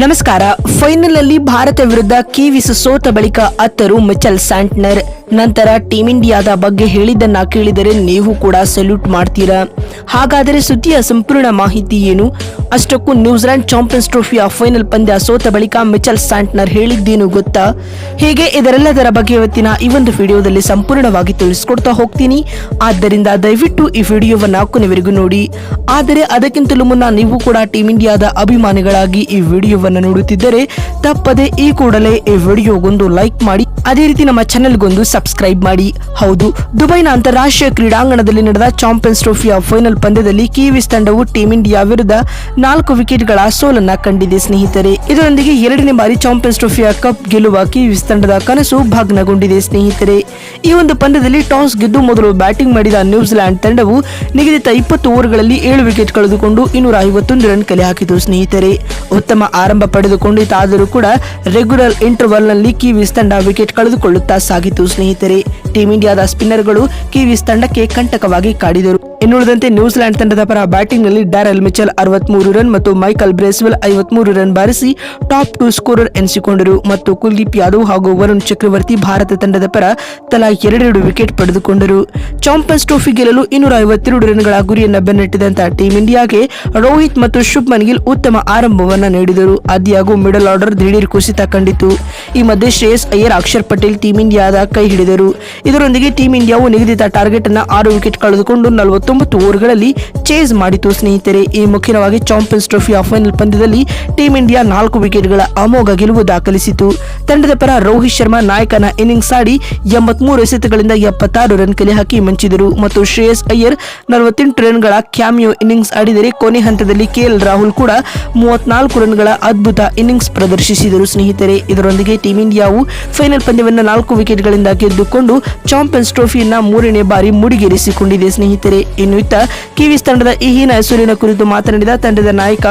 ನಮಸ್ಕಾರ. ಫೈನಲ್ ಅಲ್ಲಿ ಭಾರತ ವಿರುದ್ಧ ಕಿವೀಸ್ ಸೋತ ಬಳಿಕ ಅತ್ತರು ಮಿಚಲ್ ಸ್ಯಾಂಟ್ನರ್. ನಂತರ ಟೀಂ ಇಂಡಿಯಾದ ಬಗ್ಗೆ ಹೇಳಿದ್ದನ್ನ ಕೇಳಿದರೆ ನೀವು ಕೂಡ ಸಲ್ಯೂಟ್ ಮಾಡ್ತೀರಾ? ಹಾಗಾದರೆ ಸುದ್ದಿಯ ಸಂಪೂರ್ಣ ಮಾಹಿತಿ ಏನು? ಅಷ್ಟಕ್ಕೂ ನ್ಯೂಜಿಲೆಂಡ್ ಚಾಂಪಿಯನ್ಸ್ ಟ್ರೋಫಿಯ ಫೈನಲ್ ಪಂದ್ಯ ಸೋತ ಬಳಿಕ ಮಿಚಲ್ ಸ್ಯಾಂಟ್ನರ್ ಹೇಳಿದ್ದೇನು ಗೊತ್ತಾ? ಹೀಗೆ ಇದರೆಲ್ಲದರ ಬಗ್ಗೆ ಇವತ್ತಿನ ಈ ಒಂದು ವಿಡಿಯೋದಲ್ಲಿ ಸಂಪೂರ್ಣವಾಗಿ ತಿಳಿಸ್ಕೊಡ್ತಾ ಹೋಗ್ತೀನಿ. ಆದ್ದರಿಂದ ದಯವಿಟ್ಟು ಈ ವಿಡಿಯೋವನ್ನ ಕೊನೆವರೆಗೂ ನೋಡಿ. ಆದರೆ ಅದಕ್ಕಿಂತಲೂ ಮುನ್ನ ನೀವು ಕೂಡ ಟೀಂ ಇಂಡಿಯಾದ ಅಭಿಮಾನಿಗಳಾಗಿ ಈ ವಿಡಿಯೋವನ್ನು ನೋಡುತ್ತಿದ್ದರೆ ತಪ್ಪದೆ ಈ ಕೂಡಲೇ ಈ ವಿಡಿಯೋಗೊಂದು ಲೈಕ್ ಮಾಡಿ. ಅದೇ ರೀತಿ ನಮ್ಮ ಚಾನೆಲ್ಗೊಂದು ಸಬ್ಸ್ಕ್ರೈಬ್ ಮಾಡಿ. ಹೌದು, ದುಬೈನ ಅಂತಾರಾಷ್ಟ್ರೀಯ ಕ್ರೀಡಾಂಗಣದಲ್ಲಿ ನಡೆದ ಚಾಂಪಿಯನ್ಸ್ ಟ್ರೋಫಿಯ ಫೈನಲ್ ಪಂದ್ಯದಲ್ಲಿ ಕಿವಿಸ್ ತಂಡವು ಟೀಂ ಇಂಡಿಯಾ ವಿರುದ್ಧ ನಾಲ್ಕು ವಿಕೆಟ್ಗಳ ಸೋಲನ್ನ ಕಂಡಿದೆ ಸ್ನೇಹಿತರೆ. ಇದರೊಂದಿಗೆ ಎರಡನೇ ಬಾರಿ ಚಾಂಪಿಯನ್ಸ್ ಟ್ರೋಫಿಯ ಕಪ್ ಗೆಲ್ಲುವ ಕಿವಿಸ್ ತಂಡದ ಕನಸು ಭಗ್ನಗೊಂಡಿದೆ ಸ್ನೇಹಿತರೆ. ಈ ಒಂದು ಪಂದ್ಯದಲ್ಲಿ ಟಾಸ್ ಗೆದ್ದು ಮೊದಲು ಬ್ಯಾಟಿಂಗ್ ಮಾಡಿದ ನ್ಯೂಜಿಲೆಂಡ್ ತಂಡವು ನಿಗದಿತ ಇಪ್ಪತ್ತು ಓವರ್ಗಳಲ್ಲಿ ಏಳು ವಿಕೆಟ್ ಕಳೆದುಕೊಂಡು ಇನ್ನೂರ ಐವತ್ತೊಂದು ರನ್ ಕಲೆ ಹಾಕಿತು ಸ್ನೇಹಿತರೆ. ಉತ್ತಮ ಆರಂಭ ಪಡೆದುಕೊಂಡಿತಾದರೂ ಕೂಡ ರೆಗ್ಯುಲರ್ ಇಂಟರ್ವಲ್ನಲ್ಲಿ ಕಿವಿಸ್ ತಂಡ ವಿಕೆಟ್ ಕಳೆದುಕೊಳ್ಳುತ್ತಾ ಸಾಗಿತು ಸ್ನೇಹಿತರೆ. ಟೀಂ ಇಂಡಿಯಾದ ಸ್ಪಿನ್ನರ್ಗಳು ಕಿವೀಸ್ ತಂಡಕ್ಕೆ ಕಂಟಕವಾಗಿ ಕಾಡಿದರು. ಇನ್ನುಳಿದಂತೆ ನ್ಯೂಜಿಲೆಂಡ್ ತಂಡದ ಪರ ಬ್ಯಾಟಿಂಗ್ನಲ್ಲಿ ಡ್ಯಾರಲ್ ಮಿಚಲ್ ಅರವತ್ಮೂರು ರನ್ ಮತ್ತು ಮೈಕಲ್ ಬ್ರೇಸ್ವೆಲ್ ಐವತ್ಮೂರು ರನ್ ಬಾರಿಸಿ ಟಾಪ್ ಟೂ ಸ್ಕೋರರ್ ಎನಿಸಿಕೊಂಡರು. ಮತ್ತು ಕುಲ್ದೀಪ್ ಯಾದವ್ ಹಾಗೂ ವರುಣ್ ಚಕ್ರವರ್ತಿ ಭಾರತ ತಂಡದ ಪರ ತಲಾ ಎರಡೆರಡು ವಿಕೆಟ್ ಪಡೆದುಕೊಂಡರು. ಚಾಂಪಿಯನ್ಸ್ ಟ್ರೋಫಿ ಗೆಲ್ಲಲು ಇನ್ನೂರ ಐವತ್ತೆರಡು ರನ್ಗಳ ಗುರಿಯನ್ನು ಬೆನ್ನಟ್ಟಿದಂತಹ ಟೀಂ ಇಂಡಿಯಾಗೆ ರೋಹಿತ್ ಮತ್ತು ಶುಭ್ಮನ್ ಗಿಲ್ ಉತ್ತಮ ಆರಂಭವನ್ನ ನೀಡಿದರು. ಆದ್ಯಾಗೂ ಮಿಡಲ್ ಆರ್ಡರ್ ದಿಢೀರ್ ಕುಸಿತ ಕಂಡಿತು. ಈ ಮಧ್ಯೆ ಶ್ರೇಯಸ್ ಅಯ್ಯರ್, ಅಕ್ಷರ್ ಪಟೇಲ್ ಟೀಂ ಇಂಡಿಯಾದ ಕೈ ಹಿಡಿದರು ಇದರೊಂದಿಗೆ ಟೀಂ ಇಂಡಿಯಾವು ನಿಗದಿತ ಟಾರ್ಗೆಟ್ ಅನ್ನು ಆರು ವಿಕೆಟ್ ಕಳೆದುಕೊಂಡು ನಲವತ್ತೊಂಬತ್ತು ಓವರ್ಗಳಲ್ಲಿ ಚೇಸ್ ಮಾಡಿತು. ಸ್ನೇಹಿತರೆ, ಈ ಮುಖ್ಯವಾಗಿ ಚಾಂಪಿಯನ್ಸ್ ಟ್ರೋಫಿಯ ಫೈನಲ್ ಪಂದ್ಯದಲ್ಲಿ ಟೀಂ ಇಂಡಿಯಾ ನಾಲ್ಕು ವಿಕೆಟ್ಗಳ ಅಮೋಘ ಗೆಲುವು ದಾಖಲಿಸಿತು. ತಂಡದ ಪರ ರೋಹಿತ್ ಶರ್ಮಾ ನಾಯಕನ ಇನ್ನಿಂಗ್ಸ್ ಆಡಿ ಎಂಬತ್ಮೂರು ಎಸೆತಗಳಿಂದ ಎಪ್ಪತ್ತಾರು ರನ್ ಕಲೆ ಹಾಕಿ ಮಂಚಿದರು. ಮತ್ತು ಶ್ರೇಯಸ್ ಅಯ್ಯರ್ ನಲವತ್ತೆಂಟು ರನ್ಗಳ ಕ್ಯಾಮಿಯೋ ಇನ್ನಿಂಗ್ಸ್ ಆಡಿದರೆ ಕೊನೆ ಹಂತದಲ್ಲಿ ಕೆಎಲ್ ರಾಹುಲ್ ಕೂಡ ಮೂವತ್ನಾಲ್ಕು ರನ್ಗಳ ಅದ್ಭುತ ಇನ್ನಿಂಗ್ಸ್ ಪ್ರದರ್ಶಿಸಿದರು. ಸ್ನೇಹಿತರೆ, ಇದರೊಂದಿಗೆ ಟೀಂ ಇಂಡಿಯಾವು ಫೈನಲ್ ಪಂದ್ಯವನ್ನು ನಾಲ್ಕು ವಿಕೆಟ್ಗಳಿಂದ ಗೆದ್ದುಕೊಂಡು ಚಾಂಪಿಯನ್ಸ್ ಟ್ರೋಫಿಯನ್ನ ಮೂರನೇ ಬಾರಿ ಮುಡಿಗೇರಿಸಿಕೊಂಡಿದೆ ಸ್ನೇಹಿತರೆ. ಇನ್ನು ಇತ್ತ ಕಿವೀಸ್ ತಂಡದ ಈ ಹೀನ ಹೆಸರಿನ ಕುರಿತು ಮಾತನಾಡಿದ ತಂಡದ ನಾಯಕ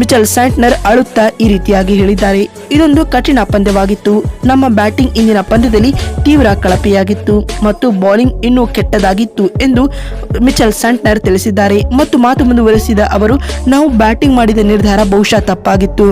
ಮಿಚಲ್ ಸ್ಯಾಂಟ್ನರ್ ಅಳುತ್ತಾ ಈ ರೀತಿಯಾಗಿ ಹೇಳಿದ್ದಾರೆ. ಇದೊಂದು ಕಠಿಣ ಪಂದ್ಯವಾಗಿತ್ತು. ನಮ್ಮ ಬ್ಯಾಟಿಂಗ್ ಇಂದಿನ ಪಂದ್ಯದಲ್ಲಿ ತೀವ್ರ ಕಳಪೆಯಾಗಿತ್ತು ಮತ್ತು ಬೌಲಿಂಗ್ ಇನ್ನೂ ಕೆಟ್ಟದಾಗಿತ್ತು ಎಂದು ಮಿಚಲ್ ಸ್ಯಾಂಟ್ನರ್ ತಿಳಿಸಿದ್ದಾರೆ. ಮತ್ತು ಮಾತು ಮುಂದುವರೆಸಿದ ಅವರು, ನಾವು ಬ್ಯಾಟಿಂಗ್ ಮಾಡಿದ ನಿರ್ಧಾರ ಬಹುಶಃ ತಪ್ಪಾಗಿತ್ತು.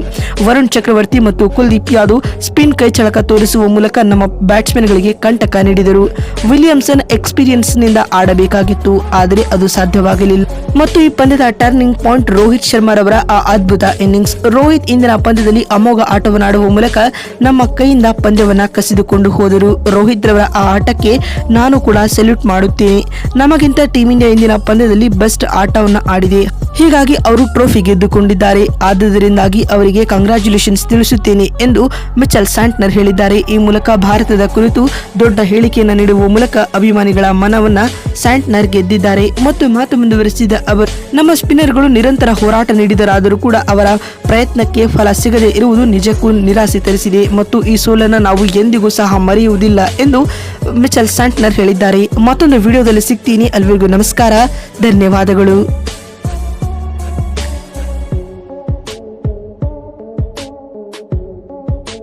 ವರುಣ್ ಚಕ್ರವರ್ತಿ ಮತ್ತು ಕುಲ್ದೀಪ್ ಯಾದವ್ ಸ್ಪಿನ್ ಕೈಚಳಕ ತೋರಿಸುವ ಮೂಲಕ ನಮ್ಮ ಬ್ಯಾಟ್ಸ್ಮನ್ಗಳಿಗೆ ಕಂಟಕ ನೀಡಿದರು. ವಿಲಿಯಮ್ಸನ್ ಎಕ್ಸ್ಪೀರಿಯನ್ಸ್ನಿಂದ ಆಡಬೇಕಾಗಿತ್ತು, ಆದರೆ ಅದು ಸಾಧ್ಯವಾಗಲಿಲ್ಲ. ಮತ್ತು ಈ ಪಂದ್ಯದ ಟರ್ನಿಂಗ್ ಪಾಯಿಂಟ್ ರೋಹಿತ್ ಶರ್ಮಾರವರ ಆ ಅದ್ಭುತ ಇನ್ನಿಂಗ್ಸ್. ರೋಹಿತ್ ಇಂದಿನ ಪಂದ್ಯದಲ್ಲಿ ಅಮೋಘ ಆಟವನ್ನಾಡುವ ಮೂಲಕ ನಮ್ಮ ಕೈಯಿಂದ ಪಂದ್ಯವನ್ನ ಕಸಿದುಕೊಂಡು ಹೋದರು. ರೋಹಿತ್ ರವರ ಆ ಆಟಕ್ಕೆ ನಾನು ಕೂಡ ಸೆಲ್ಯೂಟ್ ಮಾಡುತ್ತೇನೆ. ನಮಗಿಂತ ಟೀಮ್ ಇಂಡಿಯಾ ಇಂದಿನ ಪಂದ್ಯದಲ್ಲಿ ಬೆಸ್ಟ್ ಆಟವನ್ನ ಆಡಿದೆ. ಹೀಗಾಗಿ ಅವರು ಟ್ರೋಫಿ ಗೆದ್ದುಕೊಂಡಿದ್ದಾರೆ. ಆದ್ದರಿಂದಾಗಿ ಅವರಿಗೆ ಕಂಗ್ರಾಚ್ಯುಲೇಷನ್ಸ್ ತಿಳಿಸುತ್ತೇನೆ ಎಂದು ಮಿಚಲ್ ಸ್ಯಾಂಟ್ನರ್ ಹೇಳಿದ್ದಾರೆ. ಈ ಮೂಲಕ ಭಾರತದ ಕುರಿತು ದೊಡ್ಡ ಹೇಳಿಕೆಯನ್ನು ನೀಡುವ ಮೂಲಕ ಅಭಿಮಾನಿಗಳ ಮನವನ್ನ ಸ್ಯಾಂಟ್ನರ್ ಗೆದ್ದಿದ್ದಾರೆ. ಮತ್ತು ಮಾತು ಮುಂದುವರೆಸಿದ ಅವರು, ನಮ್ಮ ಸ್ಪಿನ್ನರ್ಗಳು ನಿರಂತರ ಹೋರಾಟ ನೀಡಿದರಾದರೂ ಕೂಡ ಅವರ ಪ್ರಯತ್ನಕ್ಕೆ ಫಲ ಸಿಗದೆ ಇರುವುದು ನಿಜಕ್ಕೂ ನಿರಾಸೆ ತರಿಸಿದೆ. ಮತ್ತು ಈ ಸೋಲನ್ನು ನಾವು ಎಂದಿಗೂ ಸಹ ಮರೆಯುವುದಿಲ್ಲ ಎಂದು ಮಿಚಲ್ ಸ್ಯಾಂಟ್ನರ್ ಹೇಳಿದ್ದಾರೆ. ಮತ್ತೊಂದು ವಿಡಿಯೋದಲ್ಲಿ ಸಿಗ್ತೀನಿ. ಅಲ್ಲಿವರೆಗೂ ನಮಸ್ಕಾರ. ಧನ್ಯವಾದಗಳು.